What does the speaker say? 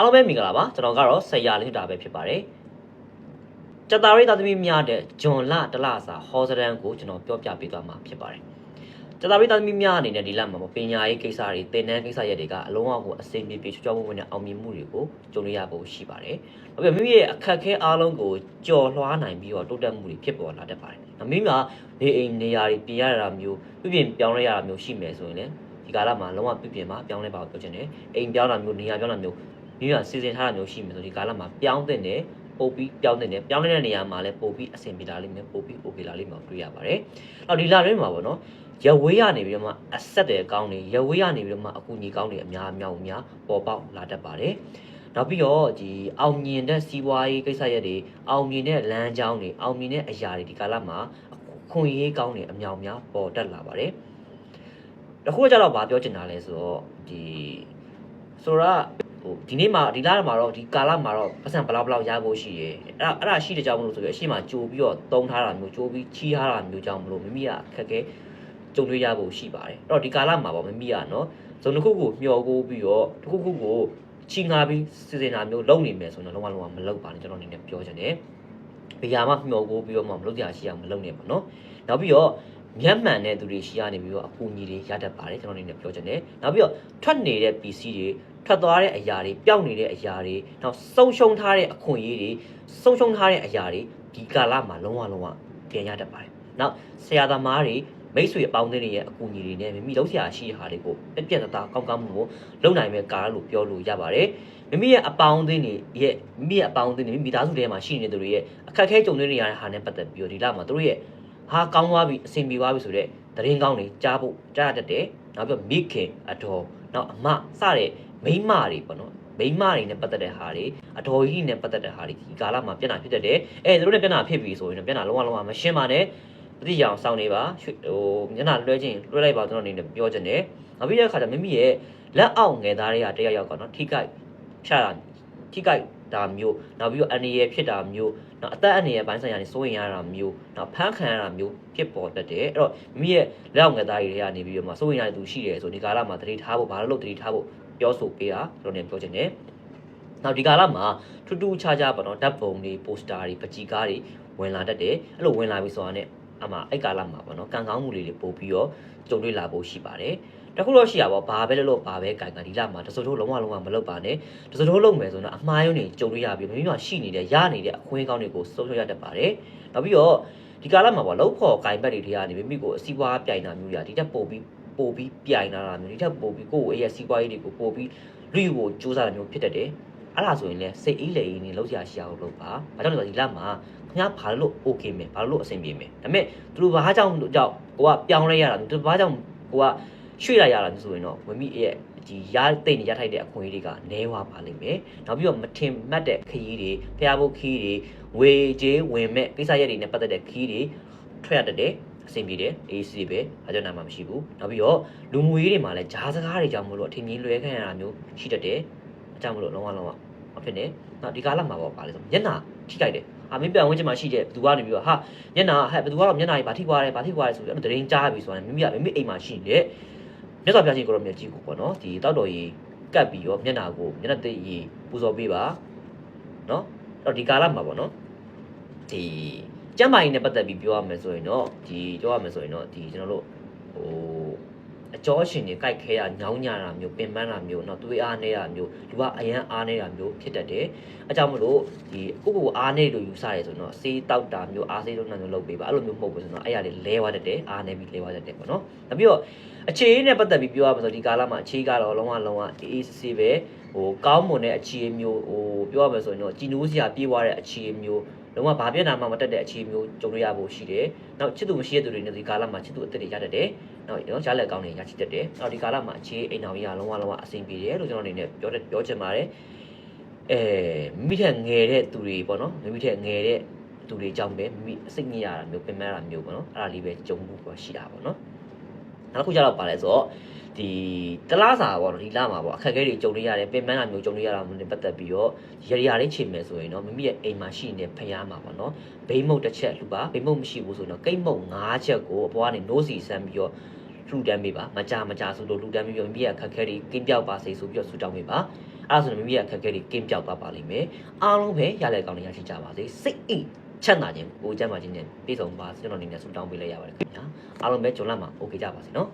အားလုံးပဲမင်္ဂလာပါကျွန်တော်ကတော့ဆရာလင်းတာပဲဖြစ်ပါတယ်ကြက်သားရိသားသမီးများတဲ့ဂျွန်လတလစာဟောစရန်ကိုကျွန်တော်ပြောပြပေးသွားမှာဖြစ်ပါတယ်ကြက်သားရိသားသမီးများအနေနဲ့ဒီလမှာပေါ့ပညာရေးကိစ္စတွေသင်တန်းကိစ္စရပ်တွေကအလုံးအကိုအစိမ့်ပြေပြေချွတ်ချွတ်ဝဝင်နဲ့အောင်မြင်မှုတွေကိုကြုံရရဖို့ရှိပါတယ်။ဒါပေမဲ့မိမိရဲ့အခက်အခဲအားလုံးကိုကြော်လွှားနိုင်ပြီးတော့တိုးတက်မှုတွေဖြစ်ပေါ်လာတတ်ပါတယ်။မိမိကနေအိမ်နေရာတွေပြင်ရတာမျိုးပြပြင်ပြောင်းလဲရတာမျိုးရှိမယ်ဆိုရင်လည်းဒီကာလမှာလုံးဝပြပြင်မှာပြောင်းလဲပါပြောချင်တယ်။အိမ်ပြောင်းတာမျိုးနေရာပြောင်းတာမျိုး မိမိကစီစဉ်ထားတာမျိုးရှိမယ်ဆိုဒီကာလမှာပြောင်းတဲ့နဲ့ပို့ပြီးပြောင်းတဲ့နဲ့ပြောင်းတဲ့နေရာမှာလည်းပို့ပြီးအဆင်ပြေလာလိမ့်မယ်ပို့ပြီး okay လာလိမ့်မယ်တွေ့ရပါတယ်။အော်ဒီလာရင်းမှာပေါ့နော်ရဝေးရနေပြီးတော့မှအဆက်တယ်ကောင်းနေရဝေးရနေပြီးတော့မှအကူညီကောင်းနေအများအများအများပေါ်ပေါက်လာတတ်ပါတယ်။နောက်ပြီးတော့ဒီအောင်မြင်တဲ့စီးပွားရေးကိစ္စရပ်တွေအောင်မြင်တဲ့လမ်းကြောင်းတွေအောင်မြင်တဲ့အရာတွေဒီကာလမှာအခွင့်အရေးကောင်းနေအများအများပေါ်တက်လာပါတယ်။တခုကကြတော့ဗာပြောချင်တာလဲဆိုတော့ဒီဆိုတော့ဟို ဒီနေ့မှာဒီလမှာတော့ဒီကာလမှာတော့ပတ်စံဘလောက်ဘလောက်ရဖို့ရှိရဲအဲ့ဒါအဲ့ဒါရှိတဲ့ကြောင့်မလို့ဆိုပြီးအရှိမကြိုပြီးတော့တုံးထားတာမျိုးကြိုပြီးချီးထားတာမျိုးကြောင့်မလို့မိမိကအခက်အခဲကြုံတွေ့ရဖို့ရှိပါတယ်အဲ့တော့ဒီကာလမှာပေါ့မိမိကနော်ဇုံတစ်ခုကိုမျှော်ကိုပြီးတော့တစ်ခုခုကိုချီငါပြီးစီစဉ်တာမျိုးလုပ်နေမယ်ဆိုတော့လုံးဝလုံးဝမလုပ်ပါနဲ့ကျွန်တော်အနေနဲ့ပြောချင်တယ်ဘယ်ဟာမှမျှော်ကိုပြီးတော့မှမလုပ်ကြရရှိအောင်မလုပ်နဲ့ပေါ့နော်နောက်ပြီးတော့ မျက်မှန်တဲ့သူတွေရှိရနေပြီးတော့အကူအညီတွေရတတ်ပါတယ်ကျွန်တော်အနေနဲ့ပြောချင်တယ်နောက်ပြီးတော့ထွက်နေတဲ့ PC တွေထွက်သွားတဲ့အရာတွေပျောက်နေတဲ့အရာတွေနောက်ဆုံးရှုံးထားတဲ့အခွင့်အရေးတွေဆုံးရှုံးထားတဲ့အရာတွေဒီကာလမှာလုံးဝလုံးဝပြန်ရတတ်ပါတယ်နောက်ဆရာသမားတွေမိတ်ဆွေအပေါင်းအသင်းတွေရဲ့အကူအညီတွေနဲ့မိမိလုံးဆရာရှိတဲ့ဟာတွေကိုပြက်ပြက်သားသားကောင်းကောင်းမှုကိုလုပ်နိုင်မဲ့ကာလလို့ပြောလို့ရပါတယ်မိမိရဲ့အပေါင်းအသင်းတွေရဲ့မိမိရဲ့အပေါင်းအသင်းတွေမိမိသားစုထဲမှာရှိနေတဲ့သူတွေရဲ့အခက်အခဲကြုံတွေ့နေရတဲ့ဟာနဲ့ပတ်သက်ပြီးတော့ဒီလမှာသူတို့ရဲ့ ဟာကောင်းသွားပြီအဆင်ပြေသွားပြီဆိုတော့သတင်းကောင်းတွေကြားဖို့ကြားရတတ်တယ်နောက်ပြီးမိခင်အတော်နောက်အမစတဲ့မိန်းမတွေပေါ့နော်မိန်းမတွေနဲ့ပတ်သက်တဲ့ဟာတွေအတော်ကြီးနဲ့ပတ်သက်တဲ့ဟာတွေဒီကာလမှာပြန်လာဖြစ်တတ်တယ်အဲသူတို့နဲ့ပြန်လာဖြစ်ပြီဆိုရင်ပြန်လာလုံးဝလုံးဝမရှင်းပါနဲ့တတိယအောင်စောင့်နေပါဟိုမျက်နှာလွှဲခြင်းလွှဲလိုက်ပါကျွန်တော်အနေနဲ့ပြောချင်တယ်နောက်ပြီးတဲ့အခါကျမိမိရဲ့လက်အောက်ငယ်သားတွေကတယောက်ယောက်ကနော်ထိခိုက်ဖြတ်တာထိခိုက် တာမျိုးနောက်ပြီးတော့အနေရဖြစ်တာမျိုးနောက်အသက်အနေရပိုင်းဆိုင်ရာနေစိုးရင်ရတာမျိုးနောက်ဖမ်းခံရတာမျိုးဖြစ်ပေါ်တတ်တယ်အဲ့တော့မိမိရဲ့လက်အောက်ငယ်သားတွေကနေပြီးတော့မှစိုးရင်ရတဲ့သူရှိတယ်ဆိုဒီကာလမှာတတိထားဖို့ဘာလို့လို့တတိထားဖို့ပြောဆိုပေးတာကျွန်တော်နေပြောချင်တယ်နောက်ဒီကာလမှာထူးထူးခြားခြားပေါ့နော်ဓာတ်ပုံတွေပိုစတာတွေပကြီကားတွေဝင်လာတတ်တယ်အဲ့လိုဝင်လာပြီဆိုတာနဲ့အမှအဲ့ကာလမှာပေါ့နော်ကံကောင်းမှုတွေတွေပို့ပြီးတော့ကြုံတွေ့လာဖို့ရှိပါတယ် တခုတော့ရှိရပါဘာပဲလို့လို့ဘာပဲကံကံဒီလမှာတစုံတို့လုံးဝလုံးဝမလုပ်ပါနဲ့တစုံတို့လုပ်မယ်ဆိုတော့အမှားယွင်းတွေကြုံတွေ့ရပြီးမိမိမှာရှိနေတဲ့ရနေတဲ့အခွင့်အကောင်းတွေကိုဆုံးရှုံးရတတ်ပါတယ်နောက်ပြီးတော့ဒီကာလမှာပေါ့လောက်ဖို့ကင်ဘက်တွေတွေကနေမိမိကိုအစည်းအဝါးပြိုင်တာမျိုးရဒီတက်ပို့ပြီးပို့ပြီးပြိုင်လာတာမျိုးဒီတက်ပို့ပြီးကိုယ့်ရဲ့စီးပွားရေးတွေကိုပို့ပြီးလူကိုစူးစမ်းတာမျိုးဖြစ်တတ်တယ်အဲ့ဒါဆိုရင်လည်းစိတ်အေးလေအေးနေလောက်ရရှိအောင်လုပ်ပါ။ဘာကြောင့်လဲဆိုတော့ဒီလမှာခင်ဗျားဘာလို့ okay မယ်ဘာလို့အဆင်ပြေမယ်။ဒါပေမဲ့သူတို့ဘာကြောင့်ကြောင့်ကိုကပြောင်းလဲရတာသူဘာကြောင့်ကိုက ရွှေ့လိုက်ရတာမျိုးဆိုရင်တော့ဝမိရဲ့ဒီရတိတ်နေရထိုက်တဲ့အခွင့်အရေးတွေကနဲဝါပါလိမ့်မယ်။နောက်ပြီးတော့မထင်မှတ်တဲ့ခရီးတွေဖျားဖို့ခရီးတွေဝေကျေးဝင်မဲ့ကိစ္စရက်တွေနဲ့ပတ်သက်တဲ့ခရီးတွေထွက်ရတတ်တယ်။အဆင်ပြေတယ်အေးစီပဲအကြောင်းနာမှမရှိဘူးနောက်ပြီးတော့လူမှုရေးတွေမှာလည်းဂျားစကားတွေကြောင့်မလို့အထင်ကြီးလွဲခံရတာမျိုးရှိတတ်တယ်အကြောင်းမလို့လုံးဝလုံးဝမဖြစ်နဲ့နောက်ဒီကာလမှာပေါ့ပါလေဆိုမျက်နှာထိကြိုက်တယ်အာမင်းပြန်ဝင်ချင်မှရှိတဲ့ဘသူကနေပြီးတော့ဟာမျက်နှာဟဲ့ဘသူကတော့မျက်နှာကြီးဗာထိသွားတယ်ဗာထိသွားတယ်ဆိုပြီးအဲ့လိုတရင်ကြားပြီဆိုရင်မိမိကမိမိအိမ်မှာရှိနေတဲ့ မြတ်စွာဘုရားရှင်ကိုရောမြတ်ကြီးကိုပေါ့နော်ဒီတောက်တော်ကြီးကတ်ပြီးတော့မျက်နှာကိုမျက်နှာသိကြီးပူဇော်ပေးပါနော်အဲ့တော့ဒီကာလမှာပေါ့နော်ဒီကျမ်းမာရေးနဲ့ပတ်သက်ပြီးပြောရမယ်ဆိုရင်တော့ဒီပြောရမယ်ဆိုရင်တော့ဒီကျွန်တော်တို့ဟို အကျော်ရှင်တွေကြိုက်ခဲတာညောင်းညတာမျိုးပင်ပန်းတာမျိုးเนาะသွေးအားနေတာမျိုးလူကအရန်အားနေတာမျိုးဖြစ်တတ်တယ်အဲကြောင့်မလို့ဒီကိုကိုအားနေလို့ယူဆရဲဆိုတော့စေးတောက်တာမျိုးအားစေးလုံးမျိုးလုပ်ပေးပါအဲ့လိုမျိုးမဟုတ်ဘူးဆိုတော့အဲ့ရလေးလဲသွားတတ်တယ်အားနေပြီးလဲသွားတတ်တယ်ပေါ့နော်နောက်ပြီးတော့အခြေအနေနဲ့ပတ်သက်ပြီးပြောရမှာဆိုဒီကာလမှာအခြေကတော့လုံးဝလုံးဝအေးအေးဆေးဆေးပဲဟိုကောင်းမွန်တဲ့အခြေမျိုးဟိုပြောရမှာဆိုရင်တော့ကြည်နိုးစရာပြေးသွားတဲ့အခြေမျိုး လုံးဝဘာပြနာမှမတက်တဲ့အခြေမျိုးကြုံရရဖို့ရှိတယ်။နောက်ချစ်သူမရှိတဲ့သူတွေနဲ့ဒီကာလမှာချစ်သူအသက်တွေရတတ်တယ်။နောက်နော်ရှားလက်ကောင်းတွေရရှိတတ်တယ်။နောက်ဒီကာလမှာအခြေအိမ်တော်ကြီးကလုံးဝလုံးဝအဆင်ပြေတယ်လို့ကျွန်တော်အနေနဲ့ပြောပြောချင်ပါတယ်။အဲမိထက်ငယ်တဲ့သူတွေပေါ့နော်မိထက်ငယ်တဲ့သူတွေကြောင့်ပဲမိအစိတ်ညစ်ရတာမျိုးပင်ပန်းရတာမျိုးပေါ့နော်အဲ့ဒါလေးပဲကြုံမှုပေါ့ရှိတာပေါ့နော်။ နောက်တစ်ခုကျတော့ပါလဲဆိုတော့ဒီတလားစာပေါ့နော်ဒီလမှာပေါ့အခက်အခဲတွေကြုံနေရတယ်ပင်ပန်းတာမျိုးကြုံနေရတာမျိုးနဲ့ပတ်သက်ပြီးတော့ရရာလေးချိန်မယ်ဆိုရင်တော့မိမိရဲ့အိမ်မှာရှိနေတဲ့ဖျားမှာပေါ့နော်ဘိမ့်မုတ်တစ်ချက်လှူပါဘိမ့်မုတ်မရှိဘူးဆိုတော့ကိတ်မုတ်၅ချက်ကိုအပေါ်ကနေနိုးစီဆန်းပြီးတော့လှူဒန်းပေးပါမကြမကြဆိုလို့လှူဒန်းပေးပြီးမိမိရဲ့အခက်အခဲတွေကင်းပြောက်ပါစေဆိုပြီးတော့ဆုတောင်းပေးပါအဲ့ဒါဆိုရင်မိမိရဲ့အခက်အခဲတွေကင်းပြောက်သွားပါလိမ့်မယ်အားလုံးပဲရလဲကောင်းနေရရှိကြပါစေစိတ်အိတ်ချမ်းသာခြင်းကိုကျမ်းမာခြင်းနဲ့ပြည့်စုံပါစေကျွန်တော်အနေနဲ့ဆုတောင်းပေးလိုက်ရပါတယ်ခင်ဗျာ အားလုံးပဲကြုံလာမှာ okay ကြပါစေနော်